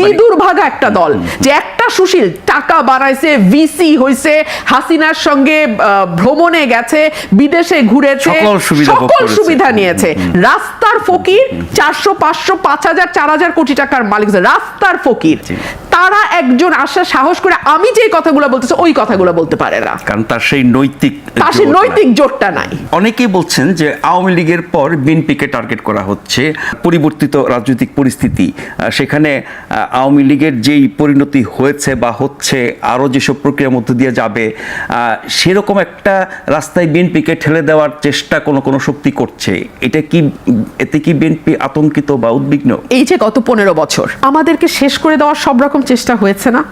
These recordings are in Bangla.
কি দুর্ভাগা একটা দল যে একটা সুশীল টাকা বাড়াইছে ভিসি হইছে হাসিনার সঙ্গে ভ্রমণে গেছে বিদেশে ঘুরেছে সকল সুবিধা সকল সুবিধা নিয়েছে। রাস্তার ফকির চারশো পাঁচশো পাঁচ হাজার চার হাজার কোটি টাকার মালিক রাস্তার ফকির। তারা একজন আসা সাহস করে আমি যে কথাগুলো বলতেছি ওই কথাগুলো বলতে পারে না। কারণ তার সেই নৈতিক তার সে জোর নাই। নৈতিক জোরটা নাই। অনেকেই বলছেন যে আওয়ামী লীগের পর বিএনপিকে টার্গেট করা হচ্ছে পরিবর্তিত রাজনৈতিক পরিস্থিতি। সেখানে আওয়ামী লীগের যেই পরিণতি হয়েছে বা হচ্ছে আরও যেসব প্রক্রিয়ার মধ্যে দিয়ে যাবে আহ, সেরকম একটা রাস্তায় বিএনপিকে ঠেলে দেওয়ার চেষ্টা কোনো কোনো শক্তি করছে। এটা কি এতে কি বিএনপি আতঙ্কিত বা উদ্বিগ্ন? এই যে গত পনেরো বছর আমাদেরকে শেষ করে দেওয়ার সব রকম চেষ্টা হয়েছে না।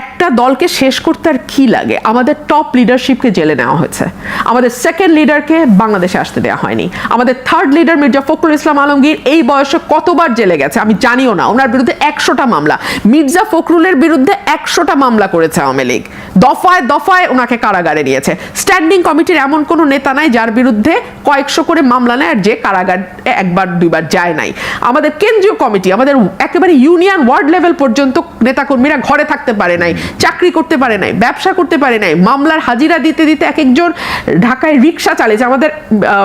একটা দলকে শেষ করতে আর কি লাগে? আমাদের টপ লিডারশিপকে জেলে নেওয়া হয়েছে। আমাদের সেকেন্ড লিডারকে বাংলাদেশে আসতে দেওয়া হয়নি। আমাদের থার্ড লিডার মির্জা ফখরুল ইসলাম আলমগীর এই বয়সে কতবার জেলে গেছে? আমি জানিও না। ওনার বিরুদ্ধে একশোটা মামলা। মির্জা ফখরুলের বিরুদ্ধে একশোটা মামলা করেছে আওয়ামী লীগ। দফায় দফায় ওনাকে কারাগারে নিয়েছে। স্ট্যান্ডিং কমিটির এমন কোনো নেতা নাই যার বিরুদ্ধে কয়েকশো করে মামলা নেয় আর যে কারাগার একবার, দুইবার যায় নাই। আমাদের কেন্দ্রীয় কমিটি আমাদের একেবারে ইউনিয়ন ওয়ার্ড লেভেল পর্যন্ত নেতাকর্মীরা ঘরে থাকতে পারে নাই, চাকরি করতে পারে নাই, ব্যবসা করতে পারে নাই, মামলার হাজিরা দিতে দিতে এক একজন ঢাকায় রিক্সা চালিয়েছে আমাদের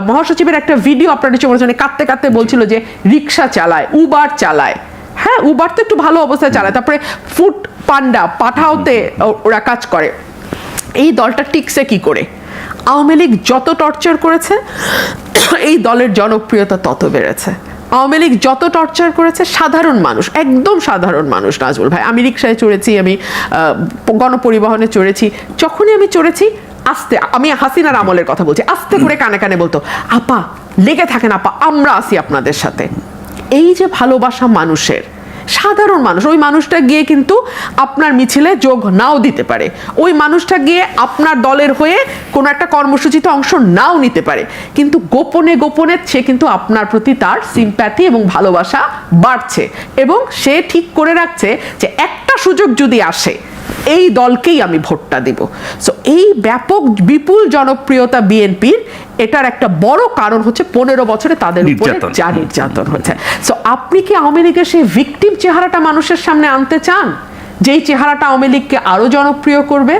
মহাসচিবের একটা ভিডিও আপনার নিচে মনে কাঁদতে কাঁদতে বলছিল যে রিক্সা চালায়, উবার চালায়। হ্যাঁ উবার তো একটু ভালো অবস্থায় চালায়। তারপরে ফুড পান্ডা, পাঠাওতে ওরা কাজ করে। এই দলটা টিকছে কি করে? আওয়ামী লীগ যত টর্চার করেছে, এই দলের জনপ্রিয়তা তত বেড়েছে। আওয়ামী লীগ যত টর্চার করেছে, সাধারণ মানুষ, একদম সাধারণ মানুষ নাজমুল ভাই। আমি রিক্সায় চড়েছি, আমি গণপরিবহনে চড়েছি। যখনই আমি চড়েছি, আস্তে, আমি হাসিনার আমলের কথা বলছি, আস্তে করে কানে কানে বলতো, আপা, লেগে থাকেন আপা, আমরা আসি আপনাদের সাথে। এই যে ভালোবাসা মানুষের সাধারণ মানুষ। ওই মানুষটা গিয়ে কিন্তু আপনার মিছিলে যোগ নাও দিতে পারে। ওই মানুষটা গিয়ে আপনার দলের হয়ে কোনো একটা কর্মসূচিতে অংশ নাও নিতে পারে। কিন্তু গোপনে গোপনে সে কিন্তু আপনার প্রতি তার সিম্প্যাথি এবং ভালোবাসা বাড়ছে এবং সে ঠিক করে রাখছে যে একটা সুযোগ যদি আসে এই দলকেই আমি ভোটটা দেব। সো এই ব্যাপক বিপুল জনপ্রিয়তা বিএনপির এটার একটা বড় কারণ হচ্ছে পনেরো বছরে তাদের উপরে যা নির্যাতন হচ্ছে। সো আপনি কি আওয়ামী লীগের সেই ভিকটিম চেহারাটা মানুষের সামনে আনতে চান? যেই চেহারাটা আওয়ামী লীগকে আরও জনপ্রিয় করবে?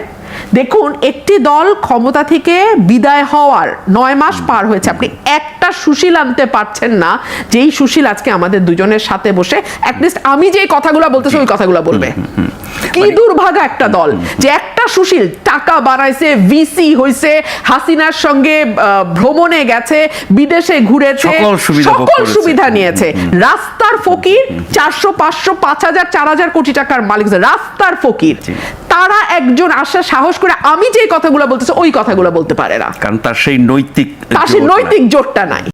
দেখুন একটি দল ক্ষমতা থেকে বিদায় হওয়ার নয় মাস পার হয়েছে। আপনি একটা সুশীল আনতে পারছেন না যেই সুশীল আজকে আমাদের দুজনের সাথে বসে অ্যাটলিস্ট আমি যে কথাগুলো বলতেছি ওই কথাগুলো বলবে। কি দুর্ভাগা একটা দল যে একটা সুশীল টাকা বানাইছে ভিসি হইছে হাসিনার সঙ্গে ভ্রমণে গেছে বিদেশে ঘুরেছে সকল সুবিধা নিয়েছে। রাস্তার ফকির চারশো পাঁচশো পাঁচ হাজার চার হাজার কোটি টাকার মালিক রাস্তার ফকির। তারা একজন আসার সাহস করে আমি যে কথাগুলো বলতেছি ওই কথাগুলো বলতে পারে না। কারণ তার সেই নৈতিক তার সেই নৈতিক জোরটা নাই।